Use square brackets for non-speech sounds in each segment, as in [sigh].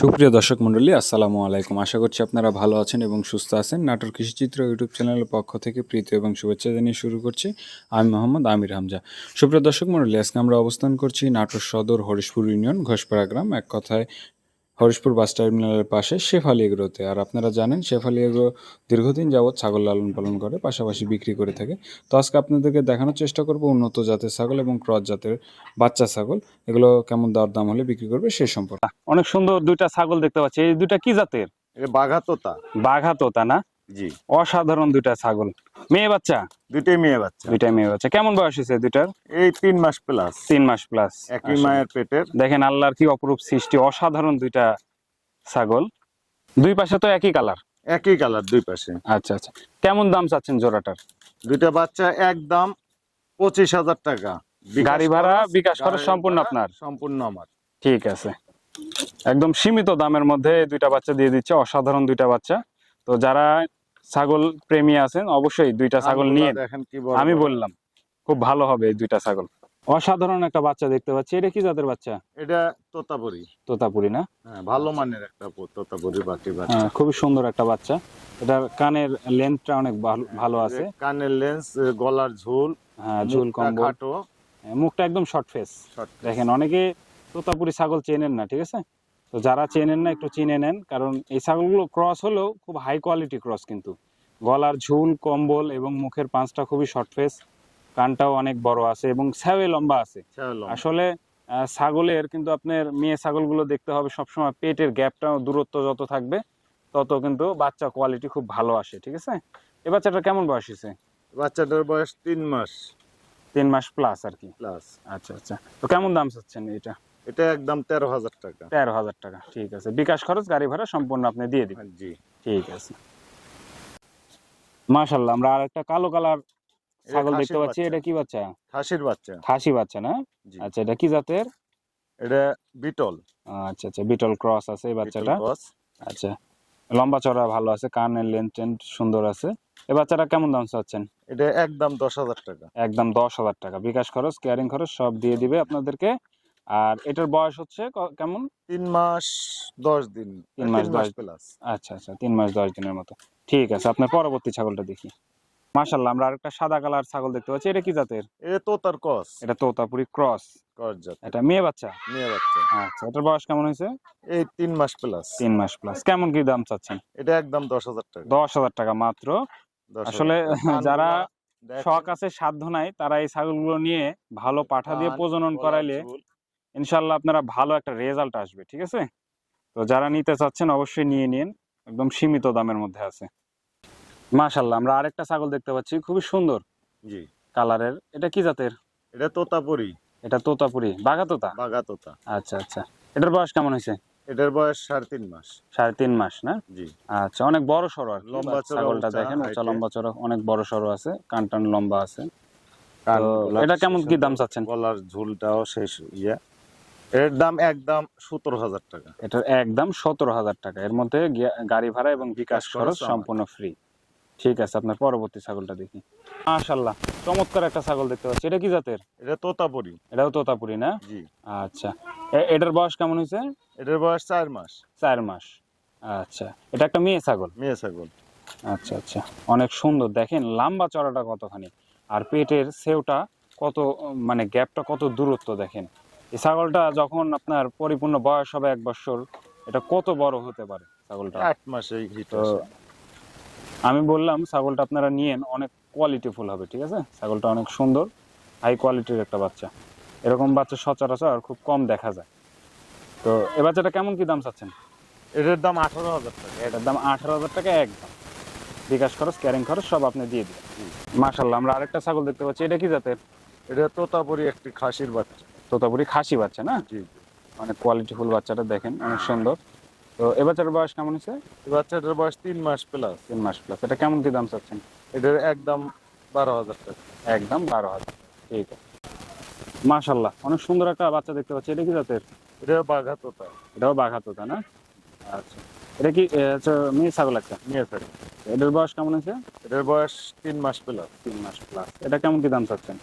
সুপ্রিয় দর্শক মণ্ডলী, আসসালামু আলাইকুম। আশা করছি আপনারা ভালো আছেন এবং সুস্থ আছেন। নাটোর কৃষিচিত্র ইউটিউব চ্যানেলের পক্ষ থেকে প্রীতি এবং শুভেচ্ছা জানিয়ে শুরু করছি। আমি মোহাম্মদ আমির হামজা। সুপ্রিয় দর্শক মন্ডলী আজকে আমরা অবস্থান করছি নাটোর সদর হরিশপুর ইউনিয়ন ঘোষপাড়া গ্রাম। এক কথায় হরিশপুর বাস টার্মিনালের পাশে শেফালি এগ্রোতে। আর আপনারা জানেন শেফালি এগ্রো দীর্ঘদিন যাবৎ ছাগল লালন পালন করে পাশাপাশি বিক্রি করে থাকে। তো আজকে আপনাদেরকে দেখানোর চেষ্টা করব উন্নত জাতের ছাগল এবং ক্রস জাতের বাচ্চা ছাগল। এগুলো কেমন দর দাম হলে বিক্রি করবে সে সম্পর্কে। অনেক সুন্দর দুইটা ছাগল দেখতে পাচ্ছি। এই দুইটা কি জাতের? বাঘাতোতা। বাঘা তোতা বাঘা তোতা না? জি। অসাধারণ দুইটা ছাগল। মেয়ে বাচ্চা? দুইটাই মেয়ে বাচ্চা। দুইটা মেয়ে বাচ্চা। কেমন বয়স হয়েছে দুইটার? এই তিন মাস প্লাস তিন মাস প্লাস একই মায়ের পেটের। দেখেন আল্লাহর কি অপরূপ সৃষ্টি অসাধারণ দুইটা ছাগল। দুই পাশে তো একই কালার একই কালার দুই পাশে। আচ্ছা আচ্ছা। কেমন দাম চাচ্ছেন জোড়াটার? দুইটা বাচ্চা একদম পঁচিশ হাজার টাকা। গাড়ি ভাড়া, বিকাশ গাড়ি সম্পূর্ণ আপনার? সম্পূর্ণ আমার। ঠিক আছে। একদম সীমিত দামের মধ্যে দুইটা বাচ্চা দিয়ে দিচ্ছে অসাধারণ দুইটা বাচ্চা। তো যারা ছাগল প্রেমী আছেন অবশ্যই দুইটা ছাগল নিয়ে আমি বললাম খুব ভালো হবে এই দুইটা ছাগল। অসাধারণ একটা বাচ্চা দেখতে পাচ্ছি। এটা কি জাতের বাচ্চা? এটা তোতাপুরি। তোতাপুরি না? হ্যাঁ ভালো মানের একটা তোতাপুরি বাটি বাচ্চা। হ্যাঁ, খুবই সুন্দর একটা বাচ্চা। এটার কানের লেন্থটা অনেক ভালো- আছে। কানের লেন্স গলার ঝুল হ্যাঁ ঝুল মুখটা কম্বল। হ্যাঁ, মুখটা একদম শর্ট ফেস। দেখেন অনেকে তোতাপুরি ছাগল চেনেন না ঠিক আছে? তো যারা চেনেন না একটু চিনে নেন। কারণ এই ছাগলগুলো ক্রস হলেও খুব হাই কোয়ালিটি ক্রস কিন্তু। গলার ঝুল কম্বল এবং মুখের পাঁচটা খুবই শর্ট ফেস কানটাও অনেক বড় আছে এবং স্যাওয়ে লম্বা আছে। আসলে ছাগলের কিন্তু আপনার মেয়ে ছাগলগুলো দেখতে হবে সবসময় পেটের গ্যাপটা দূরত্ব যত থাকবে তত কিন্তু বাচ্চা কোয়ালিটি খুব ভালো আসে ঠিক আছে? এই বাচ্চাটা কেমন বয়স হয়েছে? বাচ্চাটার বয়স তিন মাস। তিন মাস প্লাস আর কি। প্লাস আচ্ছা আচ্ছা। তো কেমন দাম চাচ্ছেন এটা এটা একদম তেরো হাজার টাকা। তেরো হাজার টাকা ঠিক আছে। বিকাশ খরচ গাড়ি ভাড়া সম্পূর্ণ আপনি দিয়ে দিবেন। জি। ঠিক আছে। মাশাল্লাহ আমরা আর একটা কালো কালার ছাগল দেখতে পাচ্ছি। এটা কি বাচ্চা? খাসির বাচ্চা। খাসি বাচ্চা না? আচ্ছা এটা কি জাতের? এটা বিটল। আচ্ছা আচ্ছা বিটল ক্রস আছে এই বাচ্চাটা? আচ্ছা লম্বা চড়া ভালো আছে কানের লেন্থ টেন্থ সুন্দর আছে। এই বাচ্চাটা কেমন দাম চাচ্ছেন? এটা একদম দশ হাজার টাকা। একদম দশ হাজার টাকা। বিকাশ খরচ কেয়ারিং খরচ সব দিয়ে দিবে আপনাদেরকে। আর এটার বয়স হচ্ছে কেমন? তিন মাস দশ দিন। তিন মাস দশ প্লাস আচ্ছা আচ্ছা তিন মাস দশ দিনের মতো। ঠিক আছে আপনার পরবর্তী ছাগলটা দেখি। মাশাল্লাহ আমরা আরেকটা সাদা কালার ছাগল দেখতে পাচ্ছি। এটা কি জাতের? এ তো তার কস এটা তোতাপুরি ক্রস। জাত এটা মেয়ে বাচ্চা? মেয়ে বাচ্চা। আচ্ছা এটার বয়স কেমন হয়েছে? এই তিন মাস প্লাস তিন মাস প্লাস কেমন কি দাম চাচ্ছেন? এটা একদম দশ হাজার টাকা। দশ হাজার টাকা মাত্র। আসলে [laughs] যারা শখ আছে সাধ্য নাই তারা এই ছাগলগুলো নিয়ে ভালো পাঠা দিয়ে প্রজনন করাইলে। ইনশাল্লাহ আপনারা ভালো একটা রেজাল্ট আসবে ঠিক আছে? তো যারা নিতে চাচ্ছেন অবশ্যই নিয়ে নিন একদম সীমিত দামের মধ্যে আছে। মাশাল্লাহ আমরা আরেকটা ছাগল দেখতে পাচ্ছি খুবই সুন্দর। জি। কালারের এটা কি জাতের? এটা তোতাপুরি। এটা তোতাপুরি বাঘা তোতা বাগা তোতা আচ্ছা আচ্ছা। এটার বয়স কেমন হয়েছে? এটার বয়স সাড়ে তিন মাস। সাড়ে তিন মাস না? জি। আচ্ছা অনেক বড় সড়ো আর লম্বা ছাগলটা দেখেন উঁচা লম্বা চড়া অনেক বড় সড়ো আছে কান টান লম্বা আছে। এটা কেমন কি দাম চাচ্ছেন? গলার ঝুলটাও শেষ ইয়া। এর দাম একদম সতেরো হাজার টাকা। এটার একদম সতেরো হাজার টাকা। এর মধ্যে গাড়ি ভাড়া এবং বিকাশ খরচ সম্পূর্ণ ফ্রি ঠিক আছে আপনার পরবর্তী ছাগলটা দেখি। মাশাল্লাহ চমৎকার একটা ছাগল দেখতে পাচ্ছি। এটা কি জাতের? এটা তোতাপুরি। এটাও তোতাপুরি না? জি। আচ্ছা এটার বয়স কেমন হয়েছে? এটার বয়স চার মাস। চার মাস। আচ্ছা এটা একটা মেয়ে ছাগল? মেয়ে ছাগল। আচ্ছা আচ্ছা অনেক সুন্দর। দেখেন লম্বা চড়াটা কতখানি। আর পেটের সেওটা কত মানে গ্যাপটা কত দূরত্ব দেখেন। এই ছাগলটা যখন আপনার পরিপূর্ণ বয়স হবে এক বছর এটা কত বড় হতে পারে ছাগলটা? আট মাসে আমি বললাম ছাগলটা আপনারা নিয়েন অনেক কোয়ালিটিফুল হবে ঠিক আছে? ছাগলটা অনেক সুন্দর হাই কোয়ালিটির একটা বাচ্চা। এরকম বাচ্চা সচরাচর খুব কম দেখা যায়। তো এ বাচ্চাটা কেমন কি দাম চাচ্ছেন? এটার দাম আঠারো হাজার টাকা। এটার দাম আঠারো হাজার টাকা একদম। বিকাশ খরচ ক্যারিং খরচ সব আপনি দিয়ে দিবেন। মাশাল্লাহ আমরা আরেকটা ছাগল দেখতে পাচ্ছি এটা কি জাতের? এটা তোতাপুরি একটি খাসির বাচ্চা। তোতাপুরি খাসি বাচ্চা না? জি অনেক কোয়ালিটিফুল বাচ্চাটা দেখেন অনেক সুন্দর। তো এ বাচ্চাটার বয়স কেমন হয়েছে? এই বাচ্চাটার বয়স তিন মাস প্লাস তিন মাস প্লাস এটা কেমন কি দাম চাচ্ছেন? এটার একদম বারো হাজার টাকা। একদম বারো হাজার। ঠিক আছে। মাশাল্লাহ অনেক সুন্দর একটা বাচ্চা দেখতে পাচ্ছি। এটা কি জাতের? এটা বাঘাতোতা এটাও বাঘাত তাই না? আচ্ছা। এটা কি মেয়ে ছাগল একটা? মেয়ে থাকে এটার বয়স কেমন আছে এটার বয়স তিন মাস প্লাস তিন মাস প্লাস এটা কেমন কি দাম চাচ্ছেন?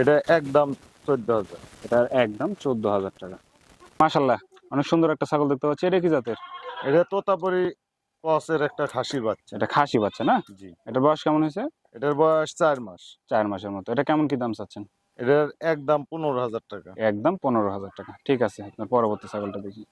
এটা একদম চোদ্দ হাজার এটার একদম চোদ্দ হাজার টাকা। মাশাল্লাহ অনেক সুন্দর একটা ছাগল দেখতে পাচ্ছি। এটা কি জাতের? এটা তোতাপুরি কসের একটা খাসির বাচ্চা। এটা খাসি বাচ্চা না? জি। এটার বয়স কেমন হয়েছে? এটার বয়স চার মাস। চার মাসের মতো। এটা কেমন কি দাম চাচ্ছেন? এটার একদম পনেরো হাজার টাকা। একদম পনেরো হাজার টাকা। ঠিক আছে আপনার পরবর্তী ছাগলটা দেখি।